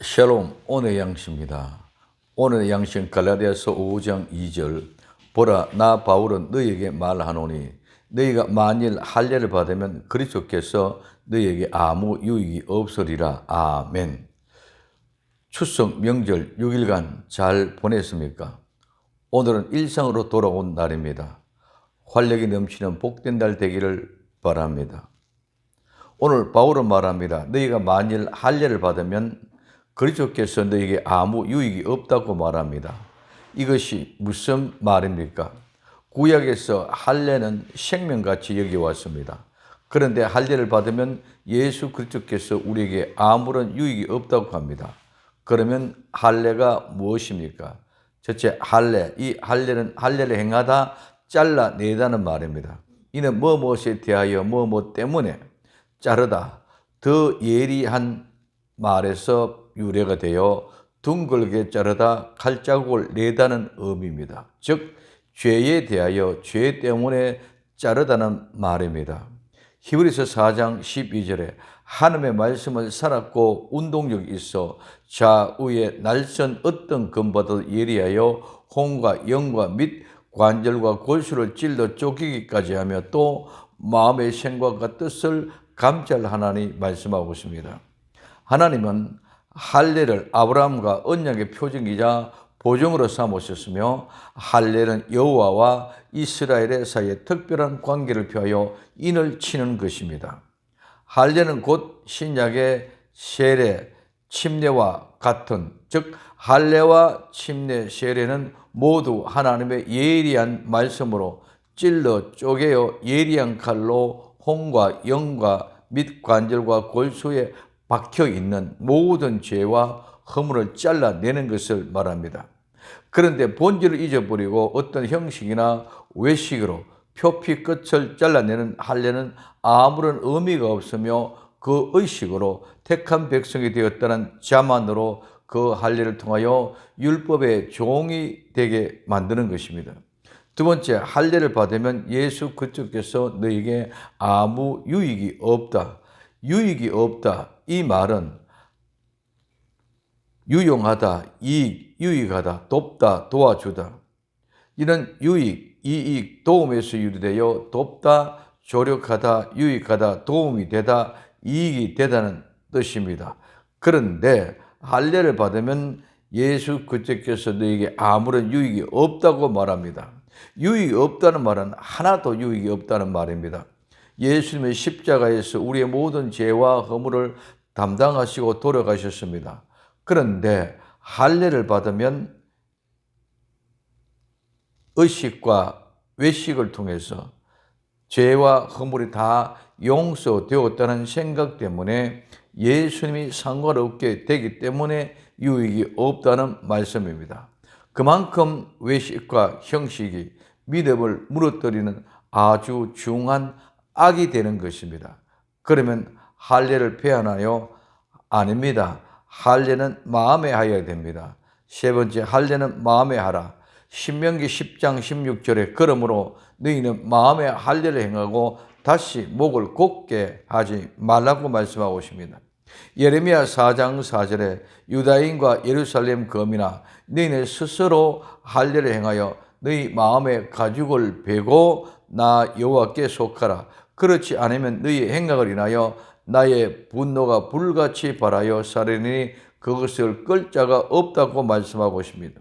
샬롬 오늘의 양식입니다. 오늘의 양식은 갈라디아서 5장 2절 보라 나 바울은 너희에게 말하노니 너희가 만일 할례를 받으면 그리스도께서 너희에게 아무 유익이 없으리라. 아멘. 추석 명절 6일간 잘 보냈습니까? 오늘은 일상으로 돌아온 날입니다. 활력이 넘치는 복된 날 되기를 바랍니다. 오늘 바울은 말합니다. 너희가 만일 할례를 받으면 그리스도께서 너희에게 아무 유익이 없다고 말합니다. 이것이 무슨 말입니까? 구약에서 할례는 생명같이 여겨왔습니다. 그런데 할례를 받으면 예수 그리스도께서 우리에게 아무런 유익이 없다고 합니다. 그러면 할례가 무엇입니까? 첫째 할례, 이 할례는 할례를 행하다 잘라내다는 말입니다. 이는 뭐 무엇에 대하여 뭐 뭐 때문에 자르다 더 예리한 말에서 유래가 되어 둥글게 자르다 칼자국을 내다는 의미입니다. 즉 죄에 대하여 죄 때문에 자르다는 말입니다. 히브리서 4장 12절에 하나님의 말씀을 살았고 운동력이 있어 좌우에 날선 어떤 금보다 예리하여 혼과 영과 및 관절과 골수를 찔러 쪼개기까지 하며 또 마음의 생각과 뜻을 감찰하나니 말씀하고 있습니다. 하나님은 할례를 아브라함과 언약의 표징이자 보증으로 삼으셨으며 할례는 여호와와 이스라엘의 사이에 특별한 관계를 표하여 인을 치는 것입니다. 할례는 곧 신약의 세례, 침례와 같은 즉 할례와 침례, 세례는 모두 하나님의 예리한 말씀으로 찔러 쪼개어 예리한 칼로 혼과 영과 및 관절과 골수에 박혀 있는 모든 죄와 허물을 잘라내는 것을 말합니다. 그런데 본질을 잊어버리고 어떤 형식이나 외식으로 표피 끝을 잘라내는 할례는 아무런 의미가 없으며 그 의식으로 택한 백성이 되었다는 자만으로 그 할례를 통하여 율법의 종이 되게 만드는 것입니다. 두 번째, 할례를 받으면 예수 그리스도께서 너에게 아무 유익이 없다. 유익이 없다. 이 말은 유용하다, 이익, 유익하다, 돕다, 도와주다. 이는 유익, 이익, 도움에서 유래되어 돕다, 조력하다, 유익하다, 도움이 되다, 이익이 되다는 뜻입니다. 그런데 할례를 받으면 예수 그리스도께서 너에게 아무런 유익이 없다고 말합니다. 유익이 없다는 말은 하나도 유익이 없다는 말입니다. 예수님의 십자가에서 우리의 모든 죄와 허물을 담당하시고 돌아가셨습니다. 그런데 할례를 받으면 의식과 외식을 통해서 죄와 허물이 다 용서되었다는 생각 때문에 예수님이 상관없게 되기 때문에 유익이 없다는 말씀입니다. 그만큼 외식과 형식이 믿음을 무너뜨리는 아주 중한 악이 되는 것입니다. 그러면 할례를 폐하나요? 아닙니다. 할례는 마음에 하여야 됩니다. 세 번째 할례는 마음에 하라. 신명기 10장 16절에 그러므로 너희는 마음에 할례를 행하고 다시 목을 곧게 하지 말라고 말씀하고 있습니다. 예레미야 4장 4절에 유다인과 예루살렘 거민아 너희는 스스로 할례를 행하여 너희 마음의 가죽을 베고 나 여호와께 속하라. 그렇지 않으면 너희 행각을 인하여 나의 분노가 불같이 발하여 사르니 그것을 끌 자가 없다고 말씀하고 있습니다.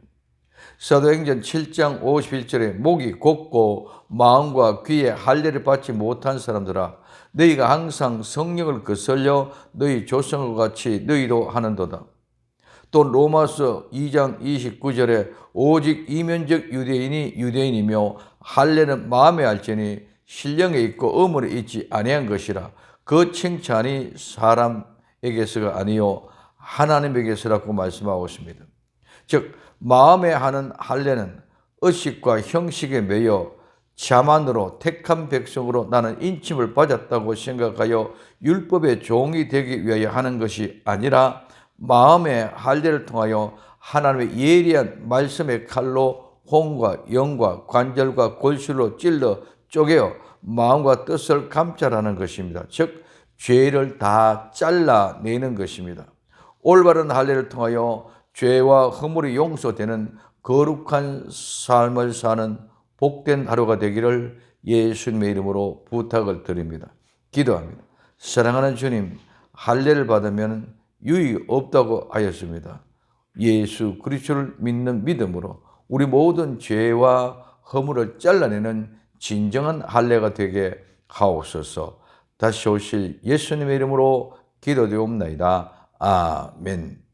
사도행전 7장 51절에 목이 곱고 마음과 귀에 할례를 받지 못한 사람들아 너희가 항상 성령을 거슬려 너희 조상과 같이 너희도 하는도다. 또 로마서 2장 29절에 오직 이면적 유대인이 유대인이며 할례는 마음에 알지니 신령에 있고 어물에 있지 아니한 것이라 그 칭찬이 사람에게서가 아니요 하나님에게서라고 말씀하고 있습니다. 즉 마음에 하는 할례는 의식과 형식에 매여 자만으로 택한 백성으로 나는 인침을 받았다고 생각하여 율법의 종이 되기 위하여 하는 것이 아니라 마음의 할례를 통하여 하나님의 예리한 말씀의 칼로 혼과 영과 관절과 골수로 찔러 쪼개어 마음과 뜻을 감찰하는 것입니다. 즉 죄를 다 잘라내는 것입니다. 올바른 할례를 통하여 죄와 허물이 용서되는 거룩한 삶을 사는 복된 하루가 되기를 예수님의 이름으로 부탁을 드립니다. 기도합니다. 사랑하는 주님, 할례를 받으면 유익이 없다고 하였습니다. 예수 그리스도를 믿는 믿음으로 우리 모든 죄와 허물을 잘라내는 진정한 할례가 되게 하옵소서. 다시 오실 예수님의 이름으로 기도되옵나이다. 아멘.